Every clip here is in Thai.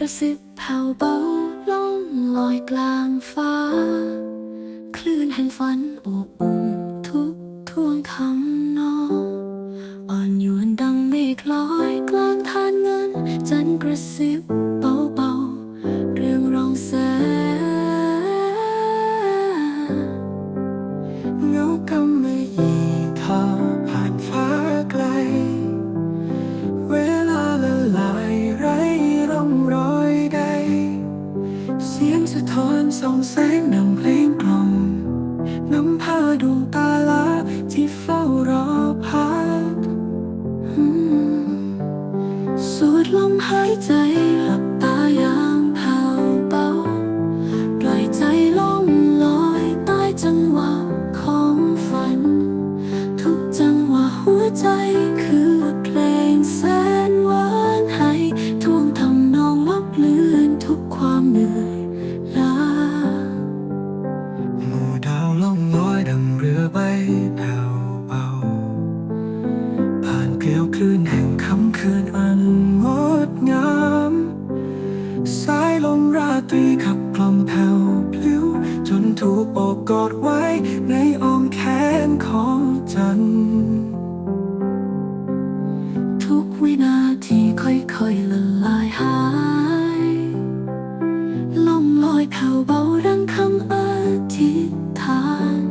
ระซิบแผ่วเบาล่องลอยกลางฟ้า คลื่นแห่งฝันอบอุ่น สียงสะท้อนส่องแสงนำเพลงกล่อมนำพาดวงตาลาที่เฝ้ารอพักสูดลมหายใจ ค่ำคืนอันงดงามสายลมราตรีขับกล่อมแผ่วพลิ้ว จนถูกโอบกอดไว้ในอ้อมแขนของจันทร์ทุกวินาทีค่อยๆละลายหายล่องลอยแผ่วเบาดังคำอธิษฐาน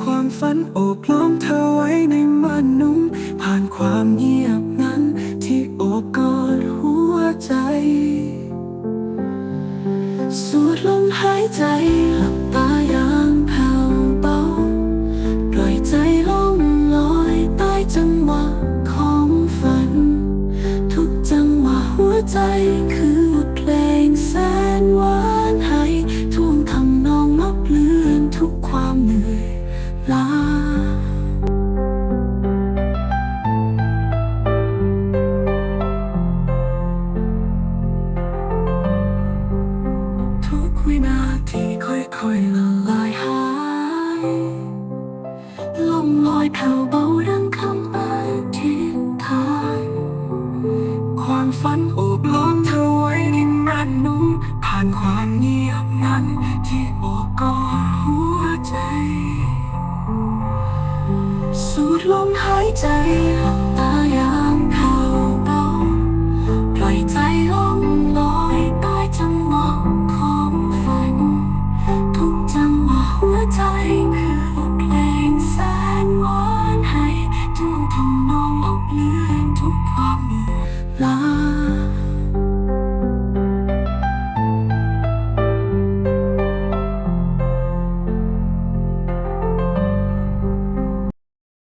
ความฝันโอบล้อมเธอไว้ในม่านนุ่มผ่านความเงียบ สูดลมหายใจหลับตาอย่างแผ่วเบาปล่อยใจล่องลอยใต้จังหวะของฝัน ทุกจังหวะหัวใจคือ คอยละลายหายลมลอยแผ่วเบาดังคำอธิษฐานความฝันโอบล้อมเธอไว้ดินรันนุ่มผ่านความเงียบนั้นที่โอบกอดหัวใจ สูดลมหายใจ